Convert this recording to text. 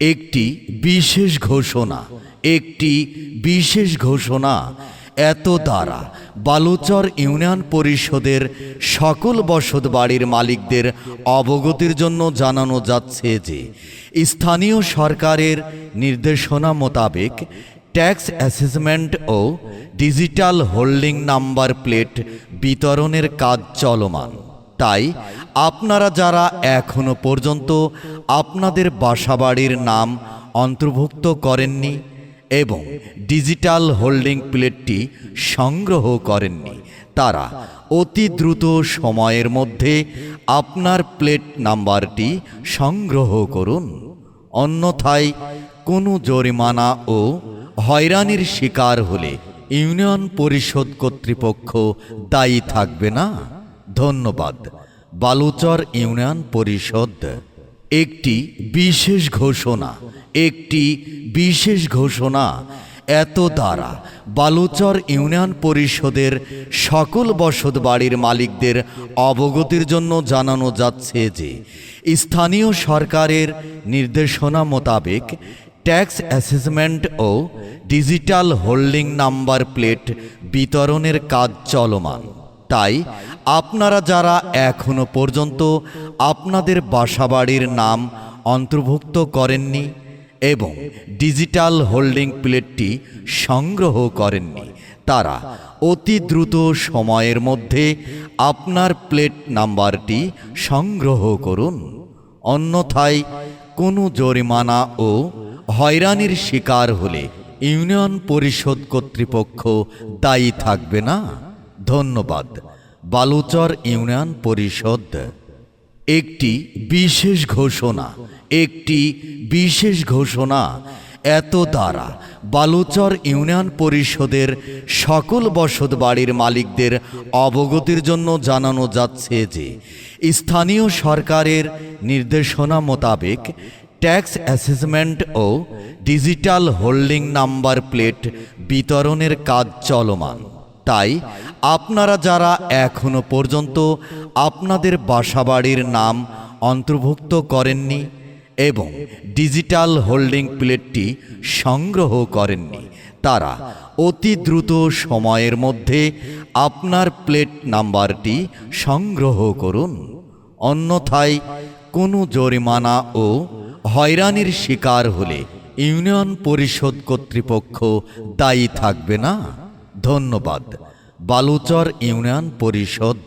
একটি বিশেষ ঘোষণা, একটি বিশেষ ঘোষণা। এত দ্বারা বালুচর ইউনিয়ন পরিষদের সকল বসত বাড়ির মালিকদের অবগতির জন্য জানানো যাচ্ছে যে, স্থানীয় সরকারের নির্দেশনা মোতাবেক ট্যাক্স অ্যাসেসমেন্ট ও ডিজিটাল হোল্ডিং নাম্বার প্লেট বিতরণের কাজ চলমান। তাই আপনারা যারা এখনও পর্যন্ত আপনাদের বাসাবাড়ির নাম অন্তর্ভুক্ত করেননি এবং ডিজিটাল হোল্ডিং প্লেটটি সংগ্রহ করেননি। তারা অতি দ্রুত সময়ের মধ্যে আপনার প্লেট নাম্বারটি সংগ্রহ করুন। অন্যথায় কোনো জরিমানা ও হয়রানির শিকার হলে ইউনিয়ন পরিষদ কর্তৃপক্ষ দায়ী থাকবে না। ধন্যবাদ। বালুচর ইউনিয়ন পরিষদ। একটি বিশেষ ঘোষণা, একটি বিশেষ ঘোষণা। এত দ্বারা বালুচর ইউনিয়ন পরিষদের সকল বসত বাড়ির মালিকদের অবগতির জন্য জানানো যাচ্ছে যে, স্থানীয় সরকারের নির্দেশনা মোতাবেক ট্যাক্স অ্যাসেসমেন্ট ও ডিজিটাল হোল্ডিং নাম্বার প্লেট বিতরণের কাজ চলমান। তাই আপনারা যারা এখনও পর্যন্ত আপনাদের বাসাবাড়ির নাম অন্তর্ভুক্ত করেননি এবং ডিজিটাল হোল্ডিং প্লেটটি সংগ্রহ করেননি। তারা অতি দ্রুত সময়ের মধ্যে আপনার প্লেট নাম্বারটি সংগ্রহ করুন। অন্যথায় কোনো জরিমানা ও হয়রানির শিকার হলে ইউনিয়ন পরিষদ কর্তৃপক্ষ দায়ী থাকবে না। ধন্যবাদ। বালুচর ইউনিয়ন পরিষদ। একটি বিশেষ ঘোষণা, একটি বিশেষ ঘোষণা, এত দ্বারা বালুচর ইউনিয়ন পরিষদের সকল বসত বাড়ির মালিকদের অবগতির জন্য জানানো যাচ্ছে যে, স্থানীয় সরকারের নির্দেশনা মোতাবেক ট্যাক্স অ্যাসেসমেন্ট ও ডিজিটাল হোল্ডিং নাম্বার প্লেট বিতরণের কাজ চলমান। তাই আপনারা যারা এখনও পর্যন্ত আপনাদের বাসাবাড়ির নাম অন্তর্ভুক্ত করেননি এবং ডিজিটাল হোল্ডিং প্লেটটি সংগ্রহ করেননি, তারা অতি দ্রুত সময়ের মধ্যে আপনার প্লেট নাম্বারটি সংগ্রহ করুন। অন্যথায় কোনো জরিমানা ও হয়রানির শিকার হলে ইউনিয়ন পরিষদ কর্তৃপক্ষ দায়ী থাকবে না। ধন্যবাদ। বালুচর ইউনিয়ন পরিষদ।